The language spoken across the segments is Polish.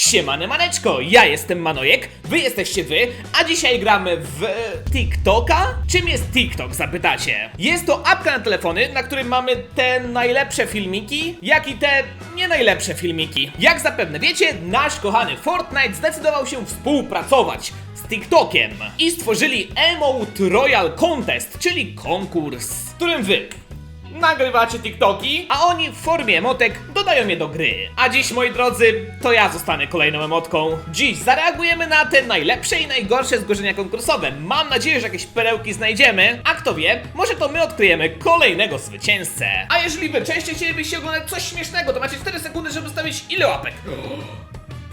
Siemane maneczko, ja jestem Manojek, wy jesteście wy, a dzisiaj gramy w e, TikToka? Czym jest TikTok, zapytacie? Jest to apka na telefony, na którym mamy te najlepsze filmiki, jak i te nie najlepsze filmiki. Jak zapewne wiecie, nasz kochany Fortnite zdecydował się współpracować z TikTokiem i stworzyli Emote Royal Contest, czyli konkurs, w którym wy nagrywacie TikToki, a oni w formie emotek dodają je do gry. A dziś, moi drodzy, to ja zostanę kolejną emotką. Dziś zareagujemy na te najlepsze i najgorsze zgłoszenia konkursowe. Mam nadzieję, że jakieś perełki znajdziemy, a kto wie, może to my odkryjemy kolejnego zwycięzcę. A jeżeli wy częściej chcielibyście oglądać coś śmiesznego, to macie 4 sekundy, żeby stawić ile łapek?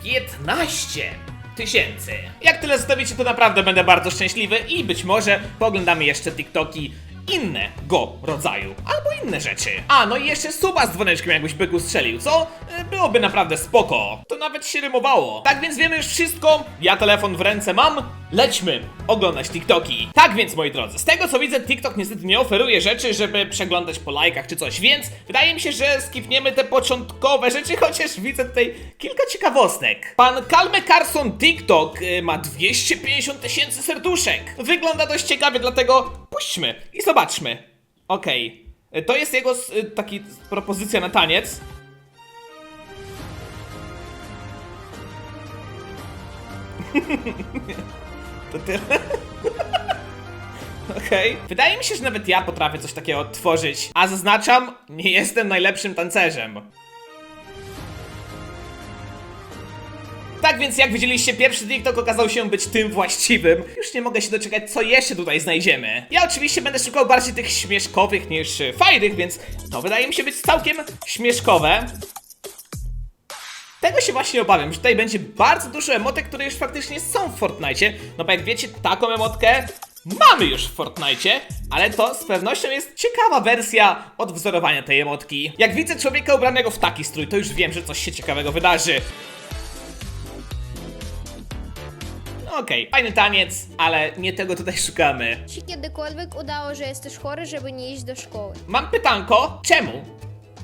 15 tysięcy. Jak tyle zostawicie, to naprawdę będę bardzo szczęśliwy i być może poglądamy jeszcze TikToki innego rodzaju, albo inne rzeczy. A, no i jeszcze suba z dzwoneczkiem jakbyś byku strzelił, co? Y, Byłoby naprawdę spoko. To nawet się rymowało. Tak więc wiemy już wszystko, ja telefon w ręce mam, lećmy oglądać TikToki. Tak więc, moi drodzy, z tego co widzę, TikTok niestety nie oferuje rzeczy, żeby przeglądać po lajkach czy coś, więc wydaje mi się, że skipniemy te początkowe rzeczy, chociaż widzę tutaj kilka ciekawostek. Pan Kalme Carson TikTok y, ma 250 tysięcy serduszek. Wygląda dość ciekawie, dlatego puśćmy i zobaczmy. Okej. Y, To jest jego y, taki propozycja na taniec. to tyle. Okej. Wydaje mi się, że nawet ja potrafię coś takiego odtworzyć. A zaznaczam, nie jestem najlepszym tancerzem. Tak więc jak widzieliście, pierwszy TikTok okazał się być tym właściwym. Już nie mogę się doczekać, co jeszcze tutaj znajdziemy. Ja oczywiście będę szukał bardziej tych śmieszkowych niż fajnych, więc to wydaje mi się być całkiem śmieszkowe. Tego się właśnie obawiam, że tutaj będzie bardzo dużo emotek, które już faktycznie są w Fortnite. No bo jak wiecie, taką emotkę mamy już w Fortnite, ale to z pewnością jest ciekawa wersja odwzorowania tej emotki. Jak widzę człowieka ubranego w taki strój, to już wiem, że coś się ciekawego wydarzy. Okej, fajny taniec, ale nie tego tutaj szukamy. Czy kiedykolwiek udało, że jesteś chory, żeby nie iść do szkoły? Mam pytanko, czemu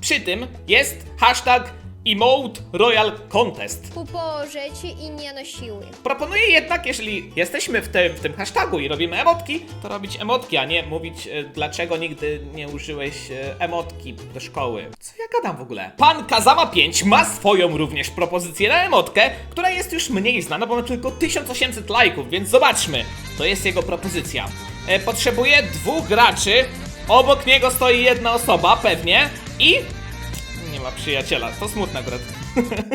przy tym jest hashtag Emote Royal Contest? Kupowało rzeczy i nie nosiły. Proponuję jednak, jeżeli jesteśmy w tym, w tym hashtagu i robimy emotki, to robić emotki, a nie mówić, e, dlaczego nigdy nie użyłeś e, emotki do szkoły. Co ja gadam w ogóle? Pan Kazama 5 ma swoją również propozycję na emotkę, która jest już mniej znana, bo ma tylko 1800 lajków, więc zobaczmy. To jest jego propozycja. E, potrzebuje dwóch graczy, obok niego stoi jedna osoba, pewnie, i ma przyjaciela, to smutne akurat.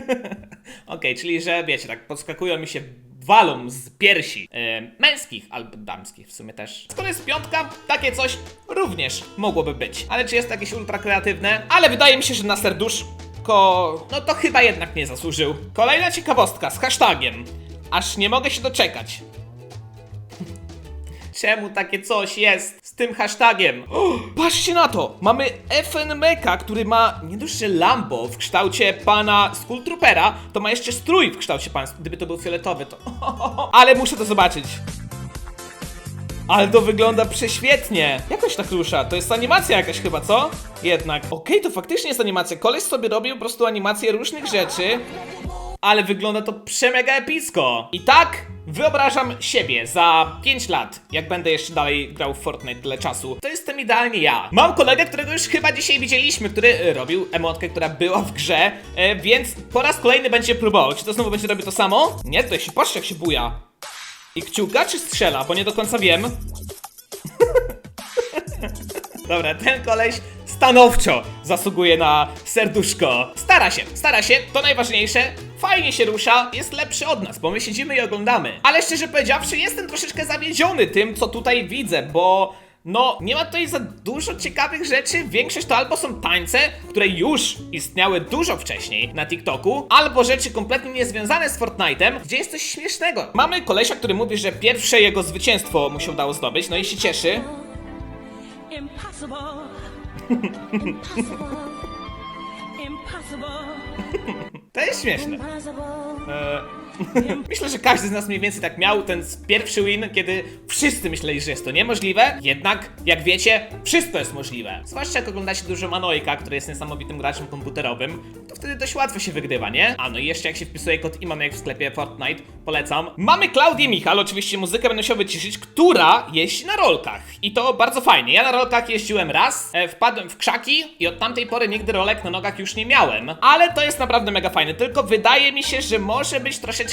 Okej, czyli że wiecie, tak podskakują mi się walą z piersi e, męskich albo damskich w sumie też. Skoro jest piątka, takie coś również mogłoby być. Ale czy jest jakieś ultra kreatywne? Ale wydaje mi się, że na serduszko, no to chyba jednak nie zasłużył. Kolejna ciekawostka z hashtagiem. Aż nie mogę się doczekać. Czemu takie coś jest z tym hashtagiem? Patrzcie na to! Mamy FN Meka, który ma nie dość, że Lambo w kształcie pana Skulltroopera, to ma jeszcze strój w kształcie pana. Gdyby to był fioletowy, to. Ale muszę to zobaczyć. Ale to wygląda prześwietnie. Jakoś tak rusza. To jest animacja jakaś chyba, co? Jednak. Okej, to faktycznie jest animacja. Koleś sobie robił po prostu animację różnych rzeczy ale wygląda to przemega epicko. I tak wyobrażam siebie za 5 lat, jak będę jeszcze dalej grał w Fortnite tyle czasu. To jestem idealnie ja. Mam kolegę, którego już chyba dzisiaj widzieliśmy, który e, robił emotkę, która była w grze, e, więc po raz kolejny będzie próbował. Czy to znowu będzie robił to samo? Nie, to się patrzcie jak się buja. I kciuka czy strzela, bo nie do końca wiem. Dobra, ten koleś stanowczo zasługuje na serduszko. Stara się, stara się, to najważniejsze. Fajnie się rusza, jest lepszy od nas, bo my siedzimy i oglądamy. Ale szczerze powiedziawszy, jestem troszeczkę zawiedziony tym, co tutaj widzę, bo no, nie ma tutaj za dużo ciekawych rzeczy. Większość to albo są tańce, które już istniały dużo wcześniej na TikToku, albo rzeczy kompletnie niezwiązane z Fortnite'em, gdzie jest coś śmiesznego. Mamy kolesia, który mówi, że pierwsze jego zwycięstwo mu się udało zdobyć, no i się cieszy. Impossible. Impossible. Impossible. To jest śmieszne. E, Myślę, że każdy z nas mniej więcej tak miał ten pierwszy win, kiedy wszyscy myśleli, że jest to niemożliwe, jednak, jak wiecie, wszystko jest możliwe. Zwłaszcza jak oglądacie dużo Manojka, który jest niesamowitym graczem komputerowym, to wtedy dość łatwo się wygrywa, nie? A no i jeszcze jak się wpisuje kod IMAM jak w sklepie Fortnite, polecam. Mamy Klaudię Michal, oczywiście muzykę będę musiał wyciszyć, która jeździ na rolkach. I to bardzo fajnie. Ja na rolkach jeździłem raz, e, wpadłem w krzaki i od tamtej pory nigdy rolek na nogach już nie miałem. Ale to jest naprawdę mega fajne, tylko wydaje mi się, że może być troszeczkę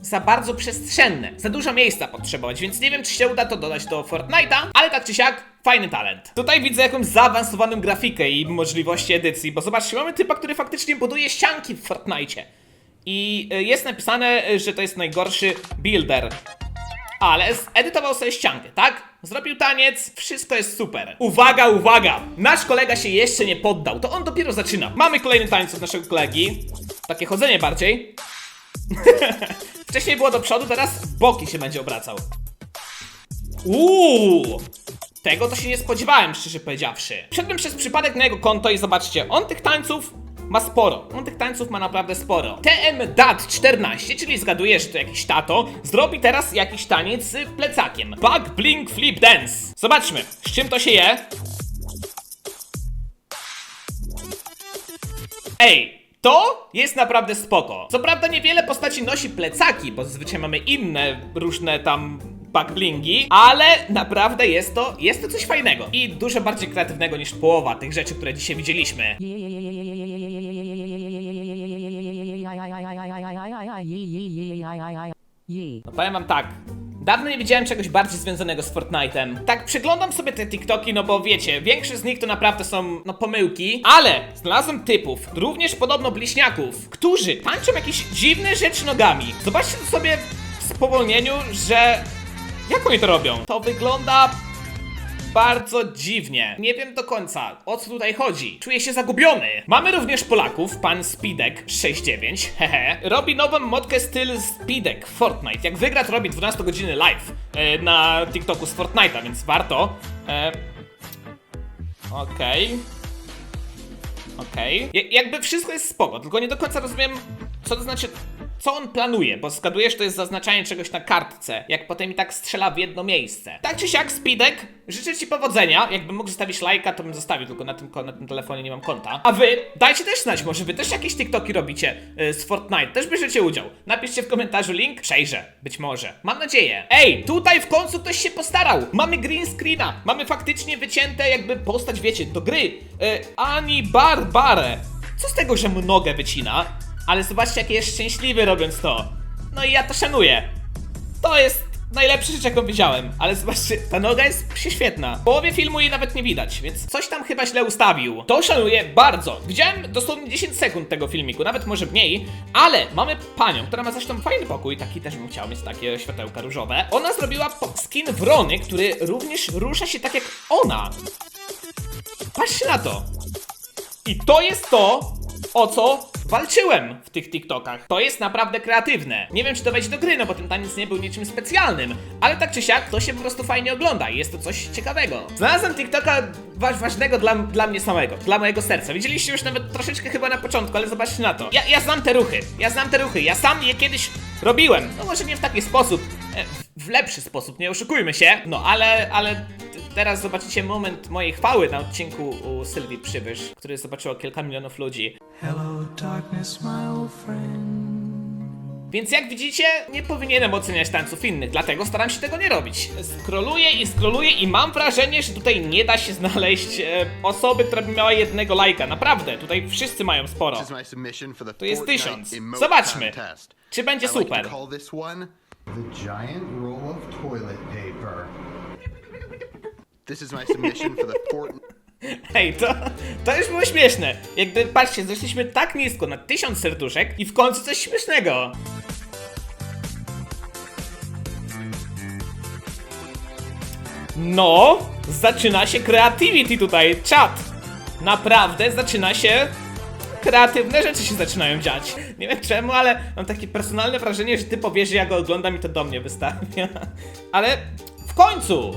za bardzo przestrzenne. Za dużo miejsca potrzebować, więc nie wiem, czy się uda to dodać do Fortnite'a, ale tak czy siak, fajny talent. Tutaj widzę jakąś zaawansowaną grafikę i możliwości edycji, bo zobaczcie, mamy typa, który faktycznie buduje ścianki w Fortnite'cie. I y, jest napisane, y, że to jest najgorszy builder. Ale zedytował sobie ściankę, tak? Zrobił taniec, wszystko jest super. Uwaga, uwaga! Nasz kolega się jeszcze nie poddał, to on dopiero zaczyna. Mamy kolejny taniec od naszego kolegi. Takie chodzenie bardziej. Wcześniej było do przodu, teraz boki się będzie obracał. Uuu! Tego to się nie spodziewałem, szczerze powiedziawszy. Wszedłem przez przypadek na jego konto i zobaczcie, on tych tańców ma sporo. On tych tańców ma naprawdę sporo. TM Dat 14, czyli zgaduję, że to jakiś tato, zrobi teraz jakiś taniec z plecakiem. Bug Blink Flip Dance. Zobaczmy, z czym to się je. Ej, to jest naprawdę spoko. Co prawda niewiele postaci nosi plecaki, bo zazwyczaj mamy inne różne tam backblingi, ale naprawdę jest to, jest to coś fajnego i dużo bardziej kreatywnego niż połowa tych rzeczy, które dzisiaj widzieliśmy. No powiem wam tak. Dawno nie widziałem czegoś bardziej związanego z Fortnite'em. Tak przyglądam sobie te TikToki, no bo wiecie, większość z nich to naprawdę są, no, pomyłki, ale znalazłem typów, również podobno bliźniaków, którzy tańczą jakieś dziwne rzeczy nogami. Zobaczcie to sobie w spowolnieniu, że... Jak oni to robią? To wygląda bardzo dziwnie. Nie wiem do końca, o co tutaj chodzi. Czuję się zagubiony. Mamy również Polaków, pan Speedek69, hehe. Robi nową modkę styl Speedek Fortnite. Jak wygra, to robi 12 godziny live e, na TikToku z Fortnite'a, więc warto. E, Okej. Okej. Ja- Jakby wszystko jest spoko, tylko nie do końca rozumiem, co to znaczy, co on planuje, bo że to jest zaznaczanie czegoś na kartce, jak potem i tak strzela w jedno miejsce. Tak czy siak, Speedek, życzę ci powodzenia. Jakbym mógł zostawić lajka, to bym zostawił, tylko na tym, na tym telefonie nie mam konta. A wy, dajcie też znać, może wy też jakieś TikToki robicie y, z Fortnite, też bierzecie udział. Napiszcie w komentarzu link, przejrzę, być może. Mam nadzieję. Ej, tutaj w końcu ktoś się postarał. Mamy green screena, mamy faktycznie wycięte jakby postać, wiecie, do gry. Y, Ani Barbare. Co z tego, że mu nogę wycina? Ale zobaczcie, jaki jest szczęśliwy robiąc to. No i ja to szanuję. To jest najlepsza rzecz, jaką widziałem. Ale zobaczcie, ta noga jest prześwietna. W połowie filmu jej nawet nie widać, więc coś tam chyba źle ustawił. To szanuję bardzo. Widziałem dosłownie 10 sekund tego filmiku, nawet może mniej, ale mamy panią, która ma zresztą fajny pokój, taki też bym chciał mieć takie światełka różowe. Ona zrobiła skin wrony, który również rusza się tak jak ona. Patrzcie na to. I to jest to, o co walczyłem w tych TikTokach. To jest naprawdę kreatywne. Nie wiem, czy to wejdzie do gry, no bo ten taniec nie był niczym specjalnym, ale tak czy siak to się po prostu fajnie ogląda i jest to coś ciekawego. Znalazłem TikToka wa ważnego dla, dla mnie samego, dla mojego serca. Widzieliście już nawet troszeczkę chyba na początku, ale zobaczcie na to. Ja, ja znam te ruchy, ja znam te ruchy, ja sam je kiedyś robiłem. No może nie w taki sposób, e, w- lepszy sposób, nie oszukujmy się. No ale, ale teraz zobaczycie moment mojej chwały na odcinku u Sylwii Przybysz, który zobaczyło kilka milionów ludzi. Hello, darkness, my old friend. Więc jak widzicie, nie powinienem oceniać tańców innych, dlatego staram się tego nie robić. Scrolluję i scrolluję i mam wrażenie, że tutaj nie da się znaleźć e, osoby, która by miała jednego lajka. Naprawdę, tutaj wszyscy mają sporo. To jest tysiąc. Zobaczmy. Czy będzie super? The giant roll of toilet paper. This is my submission for the Fortnite. Hej, to, to już było śmieszne. Jakby, patrzcie, zeszliśmy tak nisko na tysiąc serduszek i w końcu coś śmiesznego. No, zaczyna się creativity tutaj, czat. Naprawdę zaczyna się... Kreatywne rzeczy się zaczynają dziać. Nie wiem czemu, ale mam takie personalne wrażenie, że ty powiesz, że ja go oglądam i to do mnie wystawia. Ale w końcu!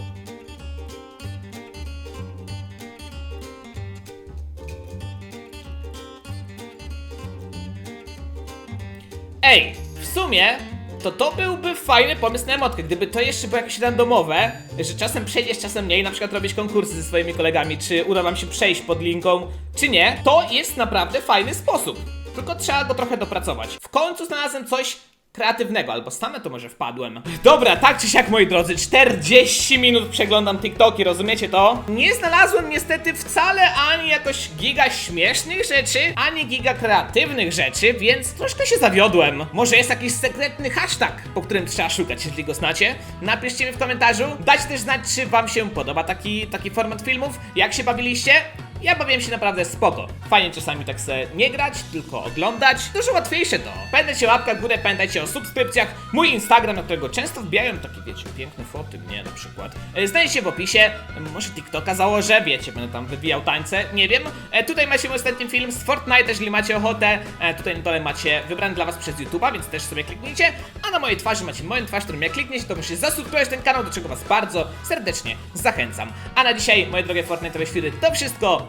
Ej, w sumie to to byłby fajny pomysł na emotkę. Gdyby to jeszcze było jakieś randomowe, że czasem przejdziesz, czasem nie i na przykład robić konkursy ze swoimi kolegami, czy uda wam się przejść pod linką, czy nie, to jest naprawdę fajny sposób. Tylko trzeba go trochę dopracować. W końcu znalazłem coś kreatywnego, albo same to może wpadłem. Dobra, tak czy siak moi drodzy, 40 minut przeglądam TikToki, rozumiecie to? Nie znalazłem niestety wcale ani jakoś giga śmiesznych rzeczy, ani giga kreatywnych rzeczy, więc troszkę się zawiodłem. Może jest jakiś sekretny hashtag, po którym trzeba szukać, jeśli go znacie? Napiszcie mi w komentarzu, dajcie też znać, czy wam się podoba taki, taki format filmów, jak się bawiliście? Ja bawiłem się naprawdę spoko. Fajnie czasami tak sobie nie grać, tylko oglądać. Dużo łatwiejsze to. Pamiętajcie o łapkach w górę, pamiętajcie o subskrypcjach. Mój Instagram, na którego często wbijają takie, wiecie, piękne foty mnie na przykład. E, Znajdziecie w opisie. E, Może TikToka założę, wiecie, będę tam wywijał tańce, nie wiem. E, Tutaj macie mój ostatni film z Fortnite, jeżeli macie ochotę. Tutaj na dole macie wybrany dla was przez YouTube'a, więc też sobie kliknijcie. A na mojej twarzy macie moją twarz, którą jak klikniecie, to musicie zasubskrybować ten kanał, do czego was bardzo serdecznie zachęcam. A na dzisiaj, moje drogie Fortnite'owe świry, to wszystko.